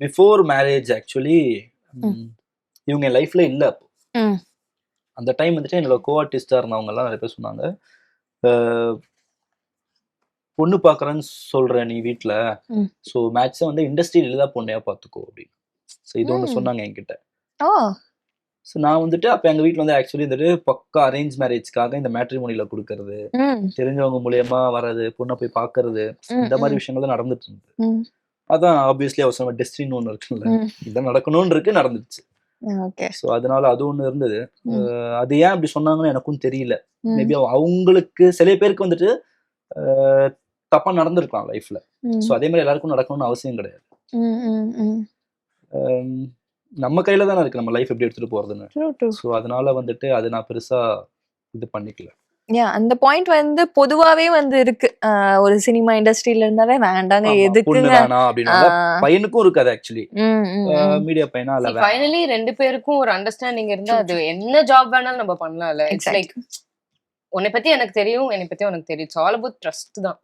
Before marriage actually இவங்க என் லைஃப்ல இல்ல அப்போ ம். அந்த டைம் வந்துட்டு என்னோட கோ ஆர்டிஸ்டா இருந்தவங்க எல்லாம் நிறைய பேர் சொன்னாங்க பொண்ணு பாக்குறேன்னு சொல்ற நீ ம். ஸோ மேக்ஸிமம் வந்து இண்டஸ்ட்ரியில தான் பொண்ணையா பாத்துக்கோ அப்படின்னு ஸோ இது ஒன்று ம். சொன்னாங்க என்கிட்ட ஓ ஸோ நான் வந்துட்டு அப்போ எங்க வீட்ல வந்து ஆக்சுவலி வந்துட்டு பக்கா அரேஞ்ச் மேரேஜ்க்காக இந்த மேட்ரிமோனியில கொடுக்கறது தெரிஞ்சவங்க மூலியமா வர்றது பொண்ணை போய் பார்க்கறது ம், இந்த மாதிரி. விஷயங்கள் நடந்துட்டு இருந்தது அதான் ஆப்வியஸ்லி அவசரமா டெஸ்டின்னு ஒன்று இருக்குல்ல. இதான் நடக்கணும்னு இருக்கு நடந்துச்சு ஓகே ஸோ அதனால அது ஒன்று இருந்தது. அது ஏன் அப்படி சொன்னாங்கன்னு எனக்கும் தெரியல. மேபி அவங்களுக்கு சில பேருக்கு வந்துட்டு தப்பா நடந்திருக்கலாம் லைஃப்ல ஸோ அதே மாதிரி எல்லாருக்கும் நடக்கணும்னு அவசியம் கிடையாது. நம்ம கையில தானே இருக்கு நம்ம லைஃப் எப்படி எடுத்துட்டு போறதுன்னு. ஸோ அதனால வந்துட்டு அது நான் பெருசா இது பண்ணிக்கல. Yeah, அந்த பாயிண்ட் வந்து பொதுவாவே வந்து இருக்கு. ஆஹ் ஒரு சினிமா இண்டஸ்ட்ரியில இருந்தாவே வேண்டாங்க எதுக்குங்க? வேணாம் அப்படின்னு ஆஹ் பையனுக்கும் இருக்காது ஆக்சுவலி. மீடியா பையனா. ஃபைனலி ரெண்டு பேருக்கும் ஒரு அண்டர்ஸ்டாண்டிங் இருந்தா அது என்ன ஜாப் வேணாலும் நம்ம பண்ணலாம்ல. இட்ஸ். லைக் உன்னை பத்தி எனக்கு தெரியும் என்னை பத்தி உனக்கு தெரியும். இட்ஸ் ஆல் அபவுட் ட்ரஸ்ட் தான்.